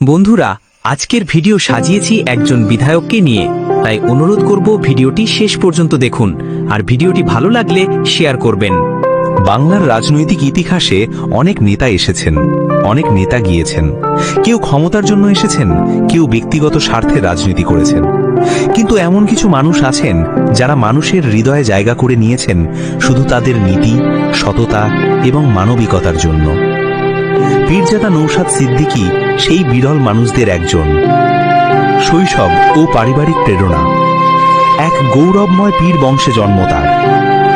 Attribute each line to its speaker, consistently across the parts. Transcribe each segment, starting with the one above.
Speaker 1: বন্ধুরা, আজকের ভিডিও সাজিয়েছি একজন বিধায়ককে নিয়ে। তাই অনুরোধ করব ভিডিওটি শেষ পর্যন্ত দেখুন, আর ভিডিওটি ভালো লাগলে শেয়ার করবেন।
Speaker 2: বাংলার রাজনৈতিক ইতিহাসে অনেক নেতা এসেছেন, অনেক নেতা গিয়েছেন। কেউ ক্ষমতার জন্য এসেছেন, কেউ ব্যক্তিগত স্বার্থে রাজনীতি করেছেন। কিন্তু এমন কিছু মানুষ আছেন, যারা মানুষের হৃদয়ে জায়গা করে নিয়েছেন শুধু তাদের নীতি, সততা এবং মানবিকতার জন্য। পীরজাদা নৌসাদ সিদ্দিকী সেই বিরল মানুষদের একজন। শৈশব ও পারিবারিক প্রেরণা। এক গৌরবময় পীর বংশে জন্ম তার।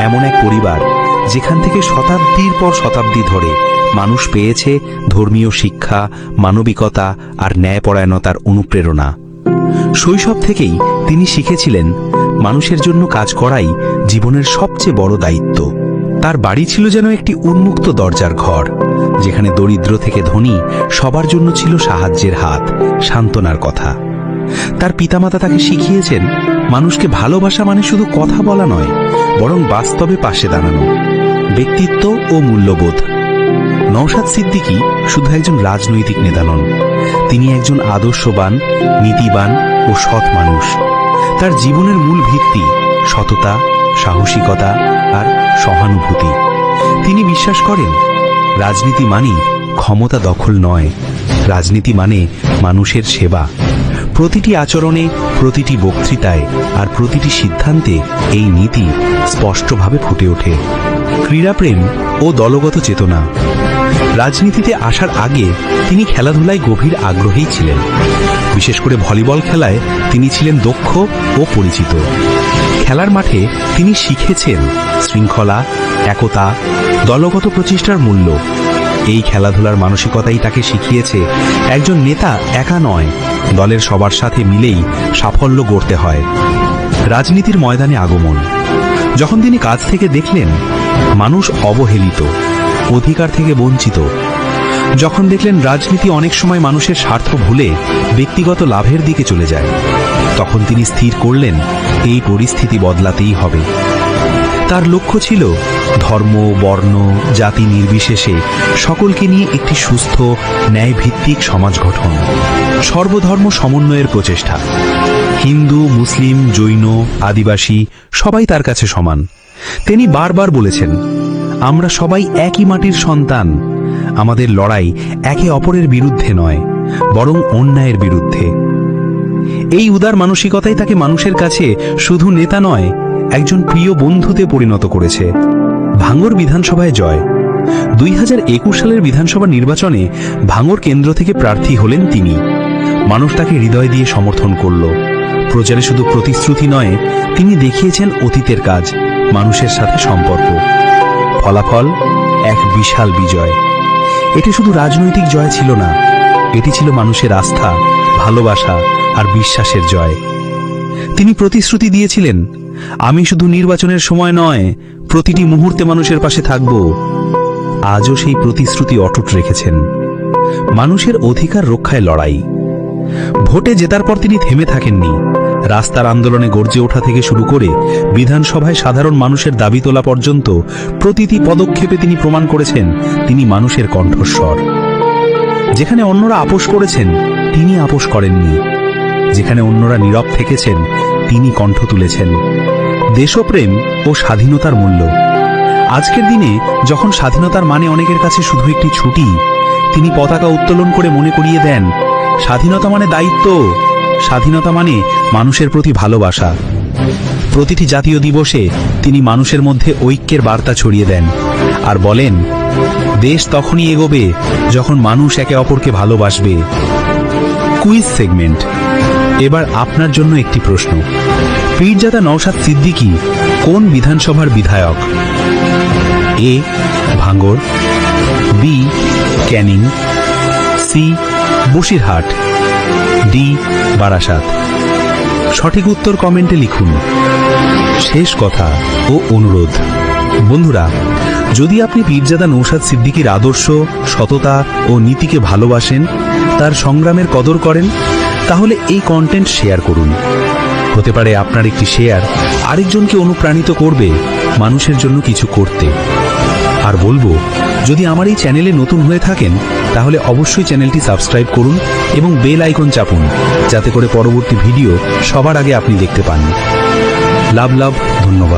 Speaker 2: এমন এক পরিবার যেখান থেকে শতাব্দীর পর শতাব্দী ধরে মানুষ পেয়েছে ধর্মীয় শিক্ষা, মানবিকতা আর ন্যায়পরায়ণতার অনুপ্রেরণা। শৈশব থেকেই তিনি শিখেছিলেন মানুষের জন্য কাজ করাই জীবনের সবচেয়ে বড় দায়িত্ব। তার বাড়ি ছিল যেন একটি উন্মুক্ত দরজার ঘর। যেখানে দরিদ্র থেকে ধনী সবার জন্য ছিল সাহায্যের হাত, সান্ত্বনার কথা। তার পিতামাতা তাকে শিখিয়েছেন, মানুষকে ভালোবাসা মানে শুধু কথা বলা নয়, বরং বাস্তবে পাশে দাঁড়ানো, ব্যক্তিত্ব ও মূল্যবোধ। নওশাদ সিদ্দিকী শুধু একজন রাজনৈতিক নেতা নন, তিনি একজন আদর্শবান, নীতিবান ও সৎ মানুষ। তার জীবনের মূল ভিত্তি সততা, সাহসিকতা আর সহানুভূতি। তিনি বিশ্বাস করেন রাজনীতি মানেই ক্ষমতা দখল নয়। রাজনীতি মানে মানুষের সেবা। প্রতিটি আচরণে, প্রতিটি বক্তৃতায় আর প্রতিটি সিদ্ধান্তে এই নীতি স্পষ্টভাবে ফুটে ওঠে। ক্রীড়াপ্রেম ও দলগত চেতনা। রাজনীতিতে আসার আগে তিনি খেলাধুলায় গভীর আগ্রহী ছিলেন। বিশেষ করে ভলিবল খেলায় তিনি ছিলেন দক্ষ ও পরিচিত। খেলার মাঠে তিনি শিখেছেন শৃঙ্খলা, একতা দলগত প্রচেষ্টার মূল্য। এই খেলাধুলার মানসিকতাই তাকে শিখিয়েছে একজন নেতা একা নয়, দলের সবার সাথে মিলেই সাফল্য গড়তে হয়। রাজনীতির ময়দানে আগমন। যখন তিনি কাজ থেকে দেখলেন, মানুষ অবহেলিত, অধিকার থেকে বঞ্চিত। যখন দেখলেন রাজনীতি অনেক সময় মানুষের স্বার্থ ভুলে ব্যক্তিগত লাভের দিকে চলে যায়, তখন তিনি স্থির করলেন, এই পরিস্থিতি বদলাতেই হবে। তার লক্ষ্য ছিল ধর্ম, বর্ণ, জাতি নির্বিশেষে সকলকে নিয়ে একটি সুস্থ, ন্যায়ভিত্তিক সমাজ গঠন। সর্বধর্ম সমন্বয়ের প্রচেষ্টা। হিন্দু, মুসলিম, জৈন, আদিবাসী সবাই তার কাছে সমান। তিনি বারবার বলেছেন, আমরা সবাই একই মাটির সন্তান। আমাদের লড়াই একে অপরের বিরুদ্ধে নয়, বরং অন্যায়ের বিরুদ্ধে। এই উদার মানসিকতাই তাকে মানুষের কাছে শুধু নেতা নয়, একজন প্রিয় বন্ধুতে পরিণত করেছে। ভাঙর বিধানসভায় জয়। দুই হাজার একুশ সালের বিধানসভা নির্বাচনে ভাঙর কেন্দ্র থেকে প্রার্থী হলেন তিনি। মানুষ তাকে হৃদয় দিয়ে সমর্থন করল। প্রচারে শুধু প্রতিশ্রুতি নয়, তিনি দেখিয়েছেন অতীতের কাজ, মানুষের সাথে সম্পর্ক। ফলাফল, এক বিশাল বিজয়। এটি শুধু রাজনৈতিক জয় ছিল না, এটি ছিল মানুষের আস্থা, ভালোবাসা আর বিশ্বাসের জয়। তিনি প্রতিশ্রুতি দিয়েছিলেন, আমি শুধু নির্বাচনের সময় নয়, প্রতিটি মুহূর্তে মানুষের পাশে থাকব। আজও সেই প্রতিশ্রুতি অটুট রেখেছেন। মানুষের অধিকার রক্ষায় লড়াই। ভোটে জেতার পর তিনি থেমে থাকেননি। রাস্তার আন্দোলনে গর্জে ওঠা থেকে শুরু করে বিধানসভায় সাধারণ মানুষের দাবি তোলা পর্যন্ত প্রতিটি পদক্ষেপে তিনি প্রমাণ করেছেন, তিনি মানুষের কণ্ঠস্বর। যেখানে অন্যরা আপোষ করেছেন, তিনি আপোষ করেননি। যেখানে অন্যরা নীরব থেকেছেন, তিনি কণ্ঠ তুলেছেন। দেশপ্রেম ও স্বাধীনতার মূল্য। আজকের দিনে যখন স্বাধীনতার মানে অনেকের কাছে শুধু একটি ছুটি, তিনি পতাকা উত্তোলন করে মনে করিয়ে দেন, স্বাধীনতা মানে দায়িত্ব, স্বাধীনতা মানে মানুষের প্রতি ভালোবাসা। প্রতিটি জাতীয় দিবসে তিনি মানুষের মধ্যে ঐক্যের বার্তা ছড়িয়ে দেন আর বলেন, দেশ তখনই এগোবে যখন মানুষ একে অপরকে ভালোবাসবে। Quiz segment. এবার আপনার জন্য একটি প্রশ্ন। পীরজাদা নওশাদ সিদ্দিকী কোন বিধানসভার বিধায়ক? A, Bhangar, B, Canning, C, Basirhat, D, Barasat. সঠিক উত্তর কমেন্টে লিখুন। শেষ কথা ও অনুরোধ। বন্ধুরা, যদি আপনি পীরজাদা নৌসাদ সিদ্দিকীর আদর্শ, সততা ও নীতিকে ভালোবাসেন, তার সংগ্রামের কদর করেন তাহলে এই কন্টেন্ট শেয়ার করুন। হতে পারে আপনার একটি শেয়ার আরেকজনকে অনুপ্রাণিত করবে মানুষের জন্য কিছু করতে। আর বলব, যদি আমার এই চ্যানেলে নতুন হয়ে থাকেন, তাহলে অবশ্যই চ্যানেলটি সাবস্ক্রাইব করুন এবং বেল আইকন চাপুন, যাতে করে পরবর্তী ভিডিও সবার আগে আপনি দেখতে পান। লাভ লাভ, ধন্যবাদ।